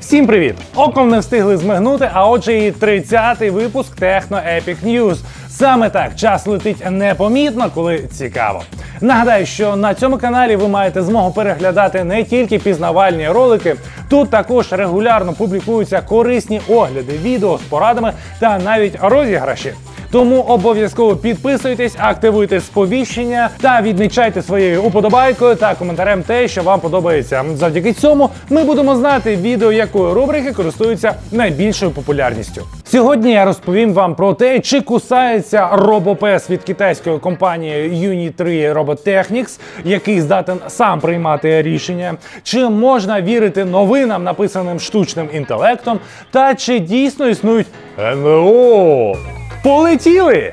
Всім привіт! Оком не встигли змигнути, а отже, і 30-й випуск Техно Epic News. Саме так час летить непомітно, коли цікаво. Нагадаю, що на цьому каналі ви маєте змогу переглядати не тільки пізнавальні ролики, тут також регулярно публікуються корисні огляди, відео з порадами та навіть розіграші. Тому обов'язково підписуйтесь, активуйте сповіщення та відмічайте своєю уподобайкою та коментарем те, що вам подобається. Завдяки цьому ми будемо знати відео, якої рубрики користуються найбільшою популярністю. Сьогодні я розповім вам про те, чи кусається робопес від китайської компанії Uni3 Robotechnics, який здатен сам приймати рішення, чи можна вірити новинам, написаним штучним інтелектом, та чи дійсно існують НЛО. Полетіли!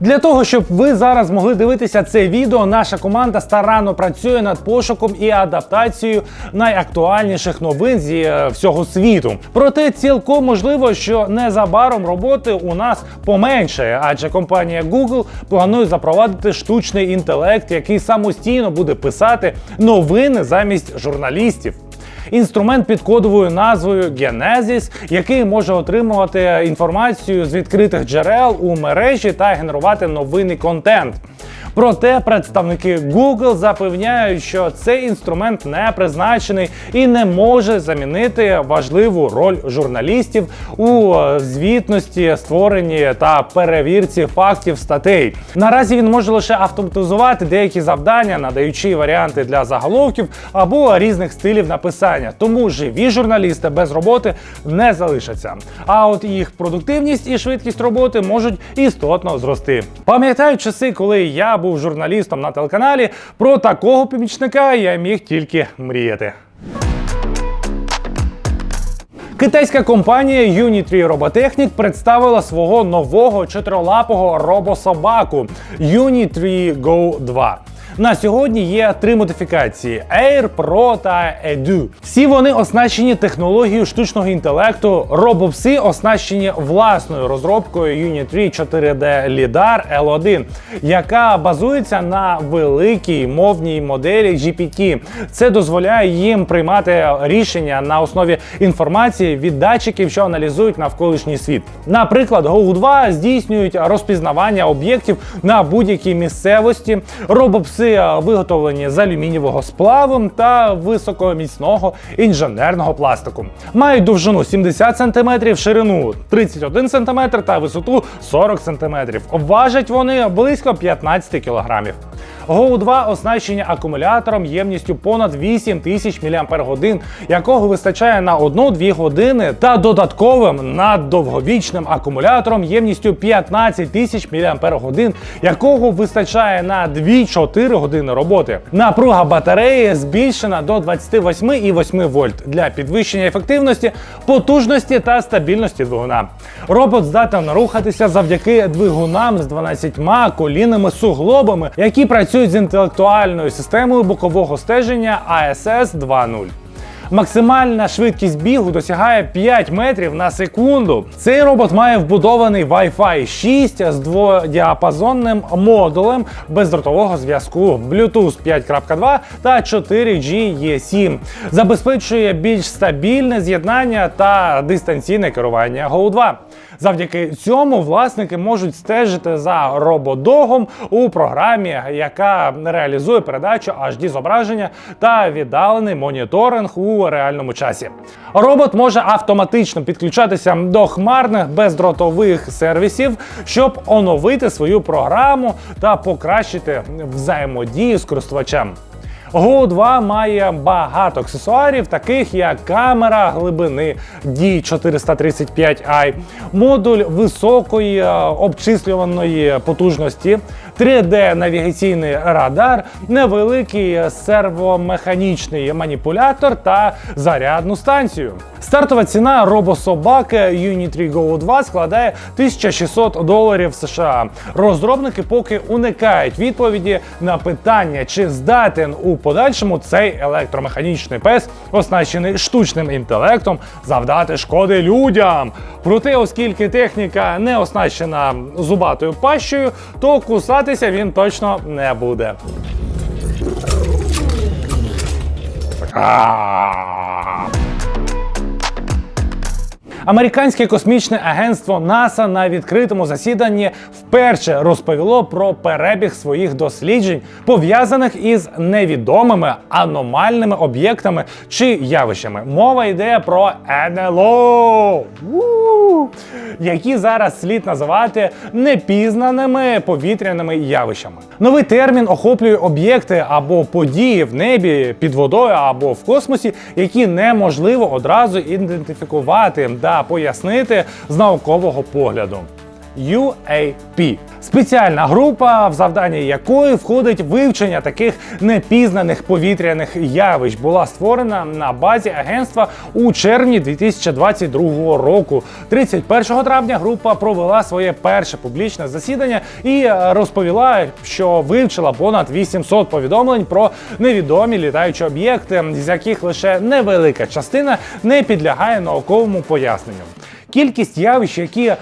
Для того, щоб ви зараз могли дивитися це відео, наша команда старанно працює над пошуком і адаптацією найактуальніших новин зі е, всього світу. Проте цілком можливо, що незабаром роботи у нас поменшає, адже компанія Google планує запровадити штучний інтелект, який самостійно буде писати новини замість журналістів. Інструмент під кодовою назвою Genesis, який може отримувати інформацію з відкритих джерел у мережі та генерувати новинний контент. Проте представники Google запевняють, що цей інструмент не призначений і не може замінити важливу роль журналістів у звітності, створенні та перевірці фактів статей. Наразі він може лише автоматизувати деякі завдання, надаючи варіанти для заголовків або різних стилів написання. Тому живі журналісти без роботи не залишаться. А от їх продуктивність і швидкість роботи можуть істотно зрости. Пам'ятаю часи, коли я був журналістом на телеканалі, про такого помічника я міг тільки мріяти. Китайська компанія Uni3 Robotechnic представила свого нового чотирилапого робособаку Uni3 Go 2. На сьогодні є три модифікації: Air, Pro та Edu. Всі вони оснащені технологією штучного інтелекту. Робопси оснащені власною розробкою Uni3 4D LiDAR L1, яка базується на великій мовній моделі GPT. Це дозволяє їм приймати рішення на основі інформації від датчиків, що аналізують навколишній світ. Наприклад, Go 2 здійснюють розпізнавання об'єктів на будь-якій місцевості. Робопси виготовлені з алюмінієвого сплаву та високоміцного інженерного пластику. Мають довжину 70 см, ширину 31 см та висоту 40 см. Важать вони близько 15 кг. Go 2 оснащені акумулятором ємністю понад 8 тисяч мАч, якого вистачає на 1-2 години, та додатковим наддовговічним акумулятором ємністю 15 тисяч мАч, якого вистачає на 2-4 години роботи. Напруга батареї збільшена до 28,8 вольт для підвищення ефективності, потужності та стабільності двигуна. Робот здатен рухатися завдяки двигунам з 12 колінними суглобами, які працюють з інтелектуальною системою бокового стеження ASS 2.0. Максимальна швидкість бігу досягає 5 метрів на секунду. Цей робот має вбудований Wi-Fi 6 з дводіапазонним модулем бездротового зв'язку Bluetooth 5.2 та 4G E7. Забезпечує більш стабільне з'єднання та дистанційне керування Go 2. Завдяки цьому власники можуть стежити за рободогом у програмі, яка реалізує передачу HD зображення та віддалений моніторинг у реальному часі. Робот може автоматично підключатися до хмарних бездротових сервісів, щоб оновити свою програму та покращити взаємодію з користувачем. Go 2 має багато аксесуарів, таких як камера глибини D435i, модуль високої е, обчислюваної потужності, 3D-навігаційний радар, невеликий сервомеханічний маніпулятор та зарядну станцію. Стартова ціна робособаки Uni3 Go 2 складає 1600 доларів США. Розробники поки уникають відповіді на питання, чи здатен у подальшому цей електромеханічний пес, оснащений штучним інтелектом, завдати шкоди людям. Проте, оскільки техніка не оснащена зубатою пащею, то кусатися він точно не буде. Американське космічне агентство НАСА на відкритому засіданні вперше розповіло про перебіг своїх досліджень, пов'язаних із невідомими аномальними об'єктами чи явищами. Мова йде про НЛО, які зараз слід називати непізнаними повітряними явищами. Новий термін охоплює об'єкти або події в небі, під водою або в космосі, які неможливо одразу ідентифікувати та пояснити з наукового погляду. UAP – спеціальна група, в завданні якої входить вивчення таких непізнаних повітряних явищ, була створена на базі агентства у червні 2022 року. 31 травня група провела своє перше публічне засідання і е, розповіла, що вивчила понад 800 повідомлень про невідомі літаючі об'єкти, з яких лише невелика частина не підлягає науковому поясненню. Кількість явищ, які е,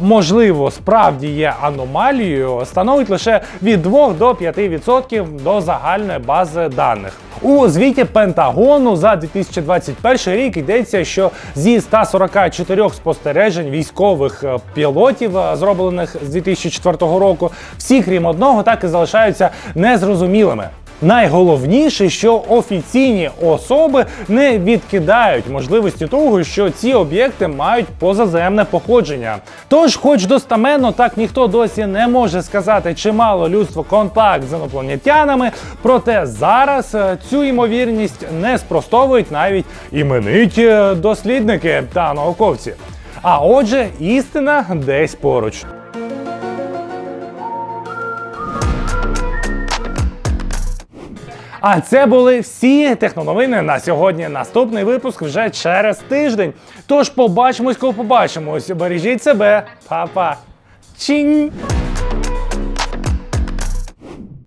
можливо справді є аномалією, становить лише від 2 до 5% до загальної бази даних. У звіті Пентагону за 2021 рік йдеться, що зі 144 спостережень військових е, пілотів, е, зроблених з 2004 року, всі крім одного так і залишаються незрозумілими. Найголовніше, що офіційні особи не відкидають можливості того, що ці об'єкти мають позаземне походження. Тож, хоч достаменно так ніхто досі не може сказати, чи мало людство контакт з інопланетянами, проте зараз е, цю ймовірність не спростовують навіть імениті е, дослідники та науковці. А отже, істина десь поруч. А це були всі техноновини на сьогодні. Наступний випуск вже через тиждень. Тож побачимось, коли побачимось. Бережіть себе, Па-па.